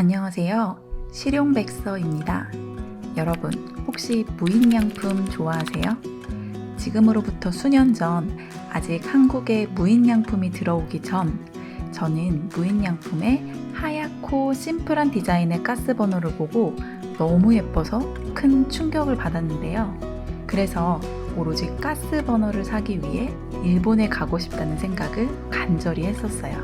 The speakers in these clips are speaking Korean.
안녕하세요. 실용백서입니다. 여러분, 혹시 무인양품 좋아하세요? 지금으로부터 수년 전, 아직 한국에 무인양품이 들어오기 전, 저는 무인양품의 하얗고 심플한 디자인의 가스버너를 보고 너무 예뻐서 큰 충격을 받았는데요. 그래서 오로지 가스버너를 사기 위해 일본에 가고 싶다는 생각을 간절히 했었어요.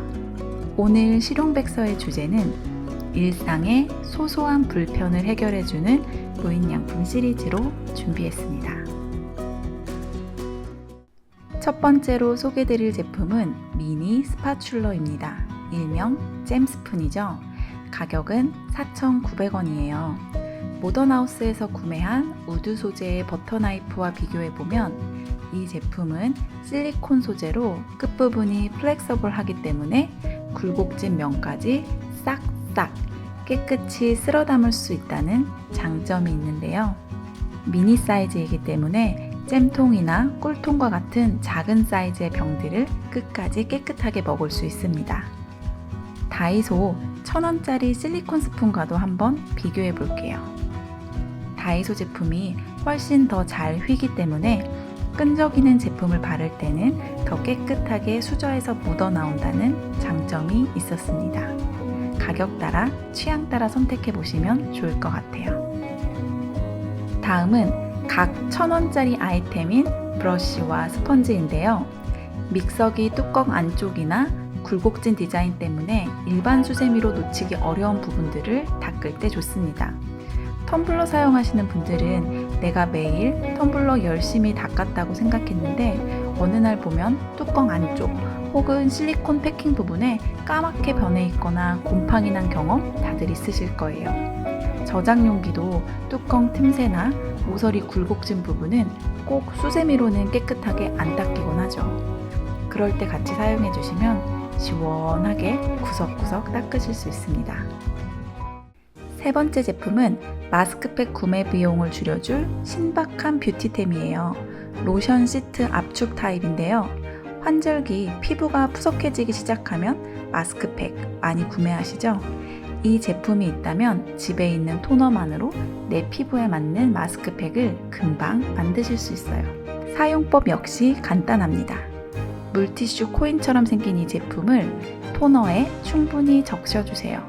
오늘 실용백서의 주제는 일상의 소소한 불편을 해결해주는 무인양품 시리즈로 준비했습니다. 첫 번째로 소개드릴 제품은 미니 스파츌러입니다. 일명 잼스푼이죠. 가격은 4,900원이에요. 모던하우스에서 구매한 우드 소재의 버터나이프와 비교해보면 이 제품은 실리콘 소재로 끝부분이 플렉서블하기 때문에 굴곡진 면까지 싹싹 깨끗이 쓸어 담을 수 있다는 장점이 있는데요. 미니 사이즈이기 때문에 잼통이나 꿀통과 같은 작은 사이즈의 병들을 끝까지 깨끗하게 먹을 수 있습니다. 다이소 1000원짜리 실리콘 스푼과도 한번 비교해 볼게요. 다이소 제품이 훨씬 더 잘 휘기 때문에 끈적이는 제품을 바를 때는 더 깨끗하게 수저에서 묻어 나온다는 장점이 있었습니다. 가격 따라 취향 따라 선택해 보시면 좋을 것 같아요. 다음은 각 1000원짜리 아이템인 브러쉬와 스펀지인데요. 믹서기 뚜껑 안쪽이나 굴곡진 디자인 때문에 일반 수세미로 놓치기 어려운 부분들을 닦을 때 좋습니다. 텀블러 사용하시는 분들은 내가 매일 텀블러 열심히 닦았다고 생각했는데 어느 날 보면 뚜껑 안쪽 혹은 실리콘 패킹 부분에 까맣게 변해 있거나 곰팡이 난 경험 다들 있으실 거예요. 저장 용기도 뚜껑 틈새나 모서리 굴곡진 부분은 꼭 수세미로는 깨끗하게 안 닦이곤 하죠. 그럴 때 같이 사용해 주시면 시원하게 구석구석 닦으실 수 있습니다. 세 번째 제품은 마스크팩 구매 비용을 줄여줄 신박한 뷰티템이에요. 로션 시트 압축 타입인데요. 환절기 피부가 푸석해지기 시작하면 마스크팩 많이 구매하시죠? 이 제품이 있다면 집에 있는 토너만으로 내 피부에 맞는 마스크팩을 금방 만드실 수 있어요. 사용법 역시 간단합니다. 물티슈 코인처럼 생긴 이 제품을 토너에 충분히 적셔주세요.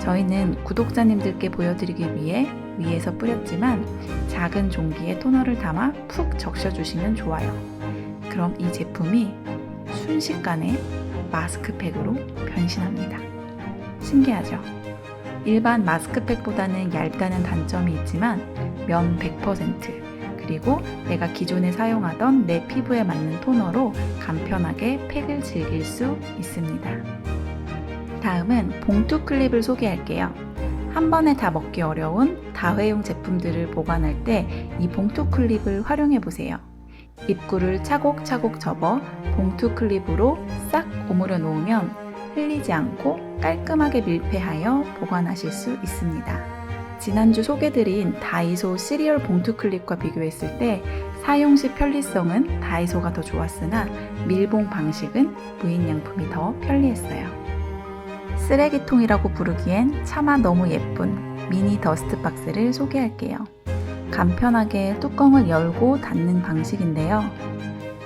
저희는 구독자님들께 보여드리기 위해 위에서 뿌렸지만 작은 종기에 토너를 담아 푹 적셔주시면 좋아요. 그럼 이 제품이 순식간에 마스크팩으로 변신합니다. 신기하죠? 일반 마스크팩보다는 얇다는 단점이 있지만 면 100% 그리고 내가 기존에 사용하던 내 피부에 맞는 토너로 간편하게 팩을 즐길 수 있습니다. 다음은 봉투 클립을 소개할게요. 한 번에 다 먹기 어려운 다회용 제품들을 보관할 때 이 봉투 클립을 활용해 보세요. 입구를 차곡차곡 접어 봉투 클립으로 싹 오므려 놓으면 흘리지 않고 깔끔하게 밀폐하여 보관하실 수 있습니다. 지난주 소개드린 다이소 시리얼 봉투 클립과 비교했을 때 사용 시 편리성은 다이소가 더 좋았으나 밀봉 방식은 무인양품이 더 편리했어요. 쓰레기통이라고 부르기엔 차마 너무 예쁜 미니 더스트 박스를 소개할게요. 간편하게 뚜껑을 열고 닫는 방식인데요.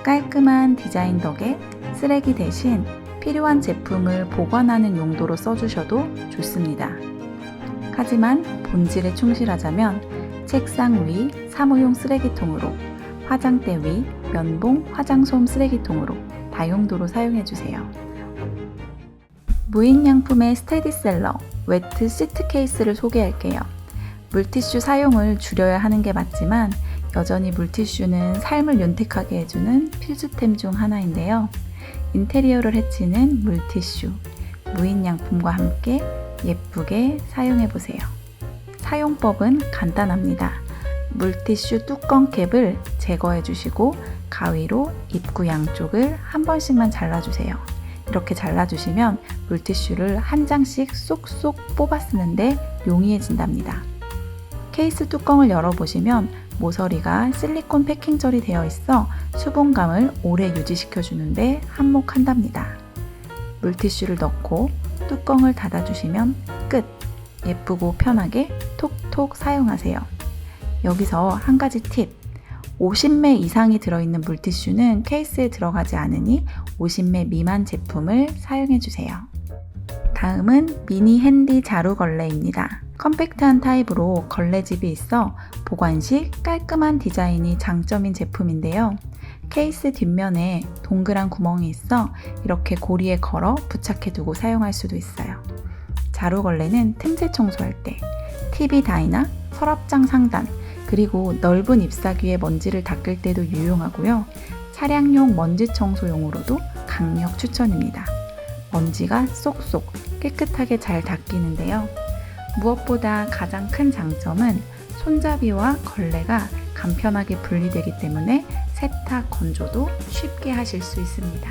깔끔한 디자인 덕에 쓰레기 대신 필요한 제품을 보관하는 용도로 써주셔도 좋습니다. 하지만 본질에 충실하자면 책상 위 사무용 쓰레기통으로, 화장대 위 면봉 화장솜 쓰레기통으로 다용도로 사용해주세요. 무인양품의 스테디셀러 웨트 시트 케이스를 소개할게요. 물티슈 사용을 줄여야 하는 게 맞지만 여전히 물티슈는 삶을 윤택하게 해주는 필수템 중 하나인데요. 인테리어를 해치는 물티슈, 무인양품과 함께 예쁘게 사용해 보세요. 사용법은 간단합니다. 물티슈 뚜껑 캡을 제거해 주시고 가위로 입구 양쪽을 한 번씩만 잘라주세요. 이렇게 잘라주시면 물티슈를 한 장씩 쏙쏙 뽑아 쓰는데 용이해진답니다. 케이스 뚜껑을 열어보시면 모서리가 실리콘 패킹절이 되어 있어 수분감을 오래 유지시켜 주는데 한몫한답니다. 물티슈를 넣고 뚜껑을 닫아주시면 끝! 예쁘고 편하게 톡톡 사용하세요. 여기서 한 가지 팁. 50매 이상이 들어있는 물티슈는 케이스에 들어가지 않으니 50매 미만 제품을 사용해 주세요. 다음은 미니 핸디 자루 걸레입니다. 컴팩트한 타입으로 걸레집이 있어 보관식 깔끔한 디자인이 장점인 제품인데요. 케이스 뒷면에 동그란 구멍이 있어 이렇게 고리에 걸어 부착해 두고 사용할 수도 있어요. 자루 걸레는 틈새 청소할 때, TV 다이나 서랍장 상단, 그리고 넓은 잎사귀에 먼지를 닦을 때도 유용하고요. 차량용 먼지 청소용으로도 강력 추천입니다. 먼지가 쏙쏙 깨끗하게 잘 닦이는데요. 무엇보다 가장 큰 장점은 손잡이와 걸레가 간편하게 분리되기 때문에 세탁 건조도 쉽게 하실 수 있습니다.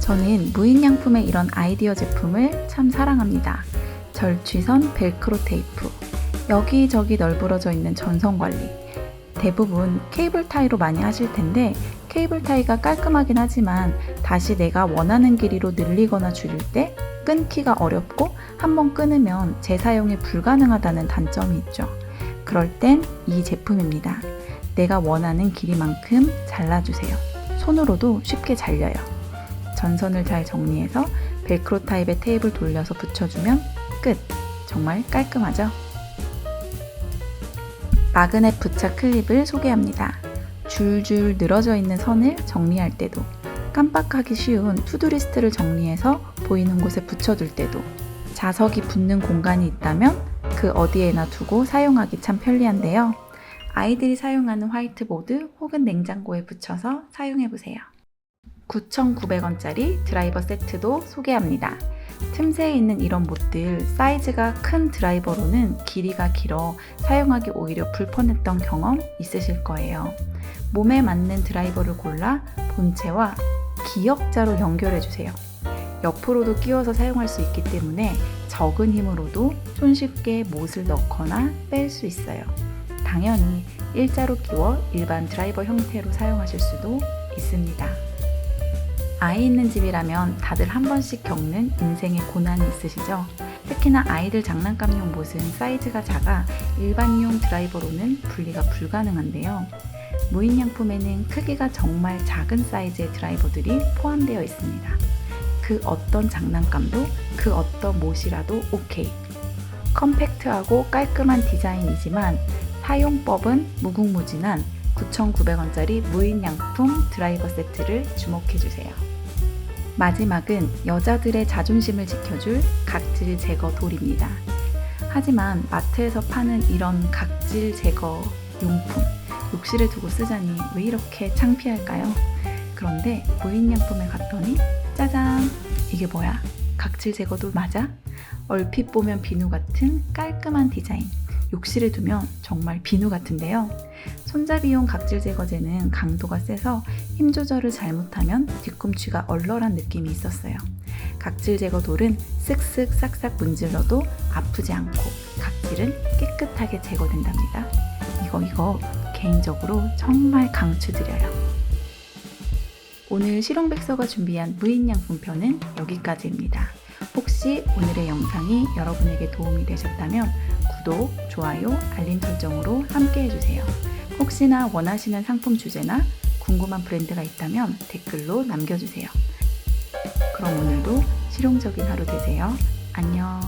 저는 무인양품의 이런 아이디어 제품을 참 사랑합니다. 절취선 벨크로 테이프, 여기저기 널브러져 있는 전선 관리. 대부분 케이블 타이로 많이 하실 텐데 케이블 타이가 깔끔하긴 하지만 다시 내가 원하는 길이로 늘리거나 줄일 때 끊기가 어렵고 한번 끊으면 재사용이 불가능하다는 단점이 있죠. 그럴 땐 이 제품입니다. 내가 원하는 길이만큼 잘라주세요. 손으로도 쉽게 잘려요. 전선을 잘 정리해서 벨크로 타입의 테이프를 돌려서 붙여주면 끝! 정말 깔끔하죠? 마그넷 부착 클립을 소개합니다. 줄줄 늘어져 있는 선을 정리할 때도, 깜빡하기 쉬운 투두리스트를 정리해서 보이는 곳에 붙여둘 때도, 자석이 붙는 공간이 있다면 그 어디에나 두고 사용하기 참 편리한데요. 아이들이 사용하는 화이트보드 혹은 냉장고에 붙여서 사용해보세요. 9,900원짜리 드라이버 세트도 소개합니다. 틈새에 있는 이런 못들 사이즈가 큰 드라이버로는 길이가 길어 사용하기 오히려 불편했던 경험 있으실 거예요. 몸에 맞는 드라이버를 골라 본체와 기역자로 연결해 주세요. 옆으로도 끼워서 사용할 수 있기 때문에 적은 힘으로도 손쉽게 못을 넣거나 뺄 수 있어요. 당연히 일자로 끼워 일반 드라이버 형태로 사용하실 수도 있습니다. 아이 있는 집이라면 다들 한 번씩 겪는 인생의 고난이 있으시죠? 특히나 아이들 장난감용 못은 사이즈가 작아 일반용 드라이버로는 분리가 불가능한데요. 무인양품에는 크기가 정말 작은 사이즈의 드라이버들이 포함되어 있습니다. 그 어떤 장난감도 그 어떤 못이라도 오케이. 컴팩트하고 깔끔한 디자인이지만 사용법은 무궁무진한 9,900원짜리 무인양품 드라이버 세트를 주목해주세요. 마지막은 여자들의 자존심을 지켜줄 각질 제거 돌입니다. 하지만 마트에서 파는 이런 각질 제거 용품, 욕실에 두고 쓰자니 왜 이렇게 창피할까요? 그런데 무인양품에 갔더니 짜잔! 이게 뭐야? 각질 제거돌 맞아? 얼핏 보면 비누 같은 깔끔한 디자인. 욕실에 두면 정말 비누 같은데요. 손잡이용 각질 제거제는 강도가 세서 힘 조절을 잘못하면 뒤꿈치가 얼얼한 느낌이 있었어요. 각질 제거돌은 쓱쓱 싹싹 문질러도 아프지 않고 각질은 깨끗하게 제거된답니다. 이거 이거 개인적으로 정말 강추드려요. 오늘 실용백서가 준비한 무인양품 편은 여기까지입니다. 혹시 오늘의 영상이 여러분에게 도움이 되셨다면 구독, 좋아요, 알림 설정으로 함께 해주세요. 혹시나 원하시는 상품 주제나 궁금한 브랜드가 있다면 댓글로 남겨주세요. 그럼 오늘도 실용적인 하루 되세요. 안녕.